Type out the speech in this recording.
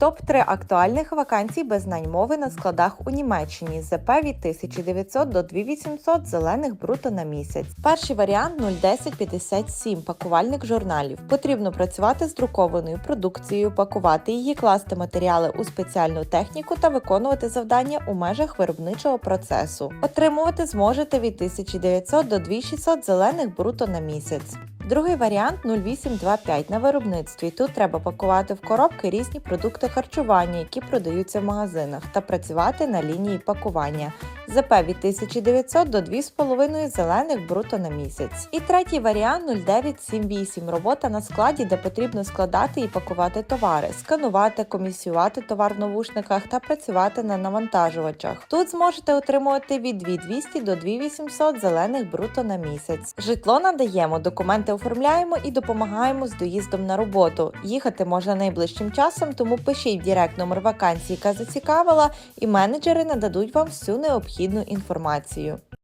Топ-3 актуальних вакансій без знань мови на складах у Німеччині ЗП від 1900 до 2800 зелених бруто на місяць. Перший варіант 01057 пакувальник журналів. Потрібно працювати з друкованою продукцією, пакувати її, класти матеріали у спеціальну техніку та виконувати завдання у межах виробничого процесу. Отримувати зможете від 1900 до 2600 зелених бруто на місяць. Другий варіант 0825 на виробництві. Тут треба пакувати в коробки різні продукти харчування, які продаються в магазинах, та працювати на лінії пакування. ЗП від 1900 до 2,5 зелених бруто на місяць. І третій варіант 0978 робота на складі, де потрібно складати і пакувати товари, сканувати, комісіювати товар в навушниках та працювати на навантажувачах. Тут зможете отримувати від 2200 до 2800 зелених бруто на місяць. Житло надаємо, документи оформляємо і допомагаємо з доїздом на роботу. Їхати можна найближчим часом, тому пишіть в Директ номер вакансії, яка зацікавила, і менеджери нададуть вам всю необхідну інформацію.